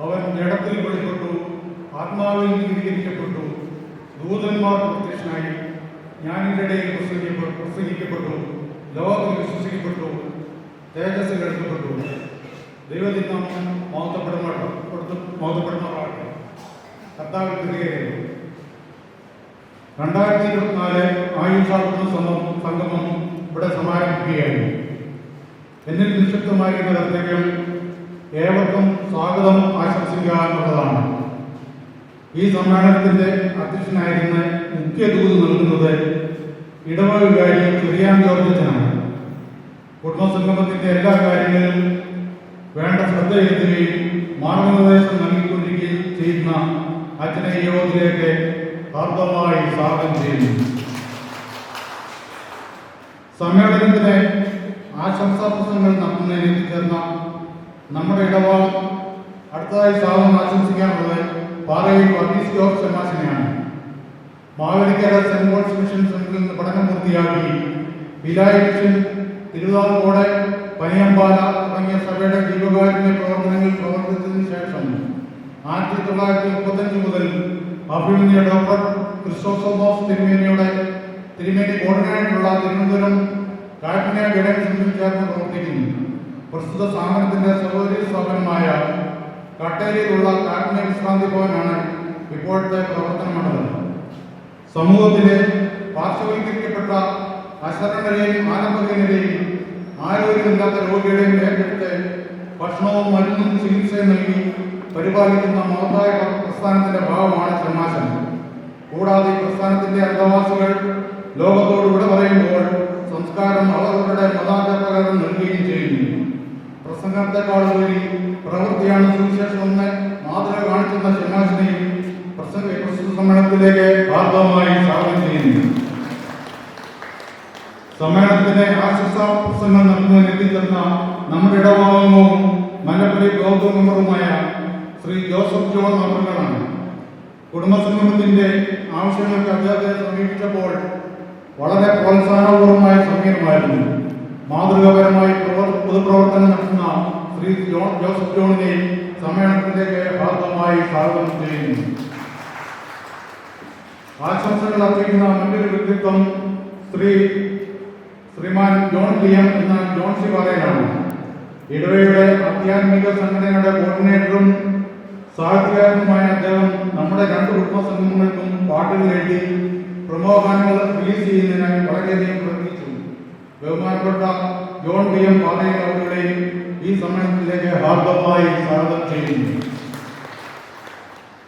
അവൻ ജഡത്തിൽ വെളിപ്പെട്ടു ആത്മാവിൽ നീതീകരിക്കപ്പെട്ടു. ദൂതന്മാർ പ്രത്യക്ഷനായി. ഞാനിന്റെ ഇടയിൽ പ്രസംഗിക്കപ്പെട്ടു പ്രസംഗിക്കപ്പെട്ടു. ലോകത്തിൽ വിശ്വസിക്കപ്പെട്ടു. തേജസ് എടുക്കപ്പെട്ടു ദൈവത്തിൽ നാം മോഹത്തപ്പെടുമാറാകട്ടെ മോഹത്തപ്പെടുമാറാകട്ടെ കർത്താവിൽ തിരികെയായിരുന്നു രണ്ടായിരത്തി ഇരുപത്തിനാല് ആയുഷാർപ്പണ സംഗമം ഇവിടെ സമാരംഭിക്കുകയായിരുന്നു എന്നിൽ നിക്ഷിപ്തമായിരുന്ന കർത്തവ്യം ഏവർക്കും സ്വാഗതം ആശംസിക്കുക എന്നുള്ളതാണ് ഈ സമ്മേളനത്തിന്റെ അധ്യക്ഷനായിരുന്ന മുഖ്യ ദൂത് നൽകുന്നത് ഇടവകാരി വികാരി ചെറിയാൻ ജോർജനാണ് കുടുംബസംഗമത്തിന്റെ എല്ലാ കാര്യങ്ങളിലും വേണ്ട ശ്രദ്ധ ചെലുത്തുകയും മാർഗനിർദ്ദേശം നൽകിക്കൊണ്ടിരിക്കുകയും ചെയ്യുന്ന അച്ഛനെ യോഗത്തിലേക്ക് ഹർദ്ദമായി സ്വാഗതം ചെയ്യുന്നു. സമ്മേളനത്തിലെ ആശംസാ പ്രസംഗങ്ങൾ നടത്തുന്നതിന് എത്തിച്ചേർന്ന നമ്മുടെ ഇടപാട് അടുത്തതായി സ്വാഗതം ആശംസിക്കാനുള്ളത് പാറയിൽ വർഗീസ് ജോർജ് ശമാശനെയാണ് മാവേലിക്കര സെന്റ് പോൾസ് മിഷൻ സെന്ററിൽ നിന്ന് പഠനം പൂർത്തിയാക്കി വിലായ മിഷൻ തിരുവിതാംകോട് പനിയമ്പാല തുടങ്ങിയ സഭയുടെ ജീവകാരുണ്യ പ്രവർത്തനങ്ങളിൽ പ്രവർത്തിച്ചതിന് ശേഷം ആയിരത്തി തൊള്ളായിരത്തി മുപ്പത്തഞ്ച് മുതൽ അഭിമന്യ ഡോക്ടർ ക്രിസ്റ്റോസോമോസ് തിരുമേനിയുടെ തിരുമേനി കോർഡിനേറ്ററുള്ള തിരുവനന്തപുരം കാറ്റിനെ സെന്ററിൽ ചേർന്ന് പ്രവർത്തിക്കുന്നു. പ്രസ്തുത സ്ഥാപനത്തിന്റെ സഹോദരി സ്ഥാപനമായ കട്ടേരിയിലുള്ള കാറ്റിനെ വിശ്രാന്തി ഭവനാണ് ഇപ്പോഴത്തെ പ്രവർത്തന മണ്ഡലം. സമൂഹത്തിലെ പാർശ്വവൽക്കരിക്കപ്പെട്ട അശരണരെയും ആലംബകരെയും ആരോഗ്യമില്ലാത്ത രോഗികളെയും ഏറ്റെടുത്ത് ഭക്ഷണവും മരുന്നും ചികിത്സയും നൽകി പരിപാലിക്കുന്ന മഹത്തായ പ്രസ്ഥാനത്തിന്റെ ഭാഗമാണ് ക്ഷമാശനം കൂടാതെ പ്രസ്ഥാനത്തിന്റെ അന്തവാസികൾ ലോകത്തോട് വിട പറയുമ്പോൾ സംസ്കാരം അവരുടെ മതാചാരപ്രകാരം നൽകുകയും ചെയ്യുന്നു. പ്രസംഗത്തെക്കാൾ ഉപരി പ്രവൃത്തിയാണ് സുവിശേഷമെന്ന് മാതൃക കാണിക്കുന്ന ഷമാസിനെയും പ്രസംഗ പ്രസ്തുത സമ്മേളനത്തിലേക്ക് ഭാഗമായി സ്വാഗതം ചെയ്യുന്നു. സമ്മേളനത്തിന്റെ ആശംസാ പ്രസംഗം നടത്തുന്നതിന് എത്തിച്ചേർന്ന നമ്മുടെ ഇടഭാഗവും മല്ലപ്പള്ളി ബ്ലോക്ക് മെമ്പറുമായ ശ്രീ ജോസഫ് ജോൺ അവർകളാണ് കുടുംബസംഗമത്തിന്റെ ആവശ്യങ്ങൾക്ക് അദ്ദേഹത്തെ സമീപിച്ചപ്പോൾ വളരെ പ്രോത്സാഹപൂർവമായ സമീപമായിരുന്നു മാതൃകാപരമായി പ്രവർ- പൊതുപ്രവർത്തനം നടത്തുന്ന ശ്രീ ജോൺ ജോസഫ് ജോണിനെയും സമ്മേളനത്തിലേക്ക് ഭാഗമായി സ്വാഗതം ചെയ്യുന്നു. ആശംസകൾ അർപ്പിക്കുന്ന മറ്റൊരു വ്യക്തിത്വം ശ്രീ ശ്രീമാൻ ജോൺ ലിയം എന്ന ജോൺ സി പാറയിലാണ് ഇടവയുടെ ആധ്യാത്മിക സംഘടനയുടെ കോർഡിനേറ്ററും സാഹിത്യകാരനുമായ അദ്ദേഹം നമ്മുടെ രണ്ട് കുടുംബ സംഘങ്ങൾക്കും പാട്ടുകൾ എഴുതി പ്രമോഹാനങ്ങൾ റിലീസ് ചെയ്യുന്നതിനായി വളരെയധികം പ്രയത്നിച്ചു ബഹുമാനപ്പെട്ട ജോൺ വി എം പാറയിൽ അവരുടെയും ഈ സമ്മേളനത്തിലേക്ക് ഹാർദവമായി സ്വാഗതം ചെയ്യുന്നു.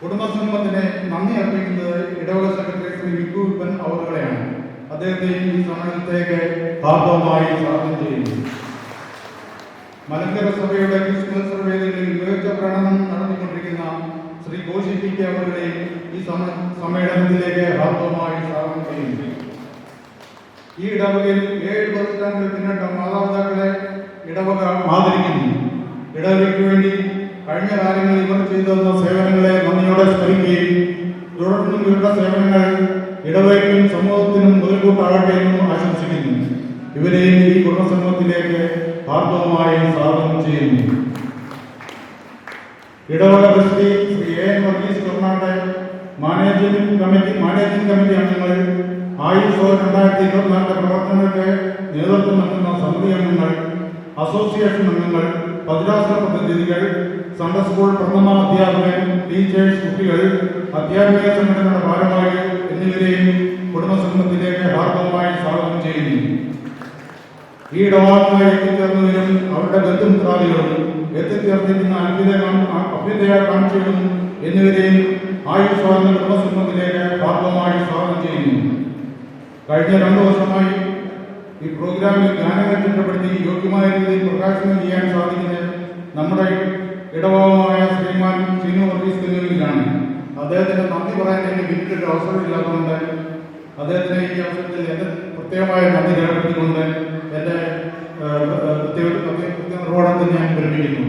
കുടുംബസംഗമത്തിന് നന്ദി അർപ്പിക്കുന്നത് ഇടവക സെക്രട്ടറി ശ്രീ വിക്കു വിപ്പൻ അവരുടെയാണ്. അദ്ദേഹത്തെയും ഈ സമ്മേളനത്തിലേക്ക് ഹാർദവമായി സ്വാഗതം ചെയ്യുന്നു. മലങ്കര സഭയുടെ ക്രിസ്മസ് വേദികളിൽ മികച്ച പ്രകടനം നടത്തിക്കൊണ്ടിരിക്കുന്ന ശ്രീ കോശി പി കെ അവരുടെയും ഈ സമ്മേളനത്തിലേക്ക് ഹാർദവമായി സ്വാഗതം ചെയ്യുന്നു. ഈ ഇടവകയിൽ ഏഴ് പതിറ്റാണ്ടുകൾ പിന്നിട്ട മാതാപിതാക്കളെ ഇടവക ആദരിക്കുന്നു. ഇടവകയ്ക്ക് വേണ്ടി കഴിഞ്ഞ കാലങ്ങളിൽ ഇവർ ചെയ്തു തന്ന സേവനങ്ങളെ നന്ദിയോടെ സ്മരിക്കുകയും തുടർന്നും ഇവരുടെ സേവനങ്ങൾ ഇടവയ്ക്കും സമൂഹത്തിനും മുതൽക്കൂട്ടാകട്ടെ എന്നും ആശംസിക്കുന്നു. ഇവരെയും ഈ കുടുംബസമൂഹത്തിലേക്ക് ഹാർദവമായി സ്വാഗതം ചെയ്യുന്നു. ഇടവക trustee Shri A Varghese Karnataka managing committee managing committee അംഗങ്ങൾ ആയുഷ് രണ്ടായിരത്തി ഇരുപത്തിനാലിന്റെ പ്രവർത്തനത്തെ നേതൃത്വം നൽകുന്ന സമിതി അംഗങ്ങൾ അസോസിയേഷൻ അംഗങ്ങൾ ഭദ്രാസന പ്രതിനിധികൾ സൺഡേ സ്കൂൾ പ്രഥമ അധ്യാപകൻ ടീച്ചേഴ്സ് കുട്ടികൾ അധ്യാപിക സംഘടനയുടെ ഭാരവാഹികൾ എന്നിവരെയും കുടുംബസംഘത്തിലേക്ക് ഹാർദവമായി സ്വാഗതം ചെയ്യുന്നു. ഈ ഇടപാടുമായി എത്തിച്ചേർന്നതിനും അവരുടെ ബന്ധുമിത്രാദികളും എത്തിച്ചേർന്നിരിക്കുന്ന അഭ്യുദയ അഭ്യുദയാകാംക്ഷികളും എന്നിവരെയും ആയുഷ് സ്വാതന്ത്ര്യ കുടുംബസംഘത്തിലേക്ക് ഹാർദവമായി സ്വാഗതം ചെയ്യുന്നു. കഴിഞ്ഞ രണ്ടു വർഷമായി ഈ പ്രോഗ്രാമിൽ ഗാനങ്ങൾ ചിട്ടപ്പെടുത്തി യോഗ്യമായ രീതിയിൽ പ്രകാശനം ചെയ്യാൻ സാധിക്കുന്നത് നമ്മുടെ ഇടഭാഗമായ ശ്രീമാൻ ശ്രീനു വർഗീസ് തിരുവല്ലിലാണ് അദ്ദേഹത്തിന് നന്ദി പറയാൻ എനിക്ക് വിട്ടിട്ട് അവസരമില്ലാത്തതുകൊണ്ട് അദ്ദേഹത്തിന് ഈ അവസരത്തിൽ എന്റെ പ്രത്യേകമായ നന്ദി രേഖപ്പെടുത്തിക്കൊണ്ട് ഏഹ്, പ്രത്യേക നിർവഹണത്തിൽ ഞാൻ വിരമിക്കുന്നു